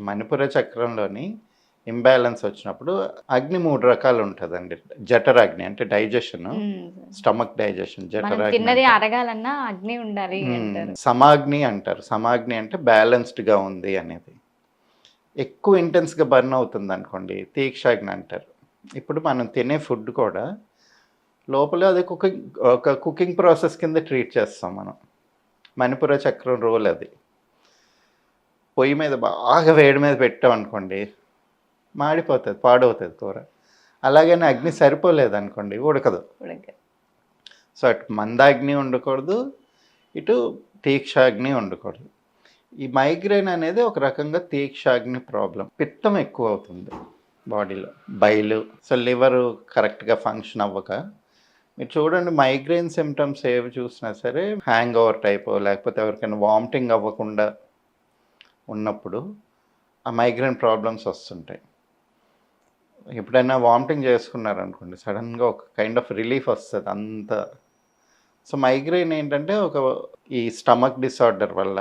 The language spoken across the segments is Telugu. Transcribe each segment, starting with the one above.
మణిపుర చక్రంలోని ఇంబ్యాలెన్స్ వచ్చినప్పుడు అగ్ని మూడు రకాలు ఉంటుందండి జఠరాగ్ని అంటే డైజెషన్ స్టమక్ డైజెషన్ జఠరాగ్ని అరగాలన్నా అగ్ని ఉండాలి సమాగ్ని అంటారు. సమాగ్ని అంటే బ్యాలెన్స్డ్గా ఉంది అనేది. ఎక్కువ ఇంటెన్స్గా బర్న్ అవుతుంది అనుకోండి తీక్షాగ్ని అంటారు. ఇప్పుడు మనం తినే ఫుడ్ కూడా లోపల అది కుకింగ్ ఒక కుకింగ్ ప్రాసెస్ కింద ట్రీట్ చేస్తాం మనం. మణిపుర చక్రం రోల్ అది. పొయ్యి మీద బాగా వేడి మీద పెట్టాం అనుకోండి మాడిపోతుంది పాడవుతుంది కూర. అలాగని అగ్ని సరిపోలేదు అనుకోండి ఉడకదు. ఉడక- సో అటు మందాగ్ని ఉండకూడదు ఇటు తీక్షాగ్ని ఉండకూడదు. ఈ మైగ్రేన్ అనేది ఒక రకంగా తీక్షాగ్ని ప్రాబ్లం. పిత్తం ఎక్కువ అవుతుంది బాడీలో. బయలు సో లివర్ కరెక్ట్గా ఫంక్షన్ అవ్వక. మీరు చూడండి మైగ్రేన్ సిమ్టమ్స్ ఏవి చూసినా సరే హ్యాంగ్ ఓవర్ టైప్ లేకపోతే ఎవరికైనా వామిటింగ్ అవ్వకుండా ఉన్నప్పుడు ఆ మైగ్రేన్ ప్రాబ్లమ్స్ వస్తుంటాయి. ఎప్పుడైనా వామిటింగ్ చేసుకున్నారనుకోండి సడన్గా ఒక కైండ్ ఆఫ్ రిలీఫ్ వస్తుంది అంత. సో మైగ్రేన్ ఏంటంటే ఒక ఈ స్టమక్ డిసార్డర్ వల్ల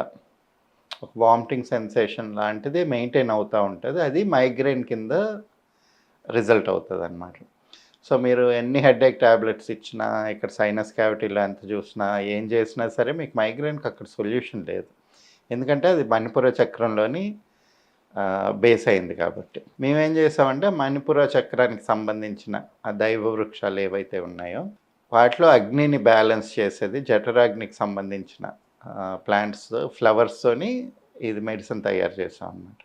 ఒక వామిటింగ్ సెన్సేషన్ లాంటిది మెయింటైన్ అవుతూ ఉంటుంది. అది మైగ్రేన్ కింద రిజల్ట్ అవుతుంది అనమాట సో మీరు ఎన్ని హెడేక్ ట్యాబ్లెట్స్ ఇచ్చినా ఇక్కడ సైనస్ క్యావిటీలో ఎంత చూసినా ఏం చేసినా సరే మీకు మైగ్రేన్కి అక్కడ సొల్యూషన్ లేదు. ఎందుకంటే అది మణిపుర చక్రంలోని బేస్ అయింది కాబట్టి. మేమేం చేసామంటే మణిపుర చక్రానికి సంబంధించిన ఆ దైవ వృక్షాలు ఏవైతే ఉన్నాయో వాటిలో అగ్నిని బ్యాలెన్స్ చేసేది జఠరాగ్నికి సంబంధించిన ప్లాంట్స్ ఫ్లవర్స్తోని ఇది మెడిసిన్ తయారు చేసాం అన్నమాట.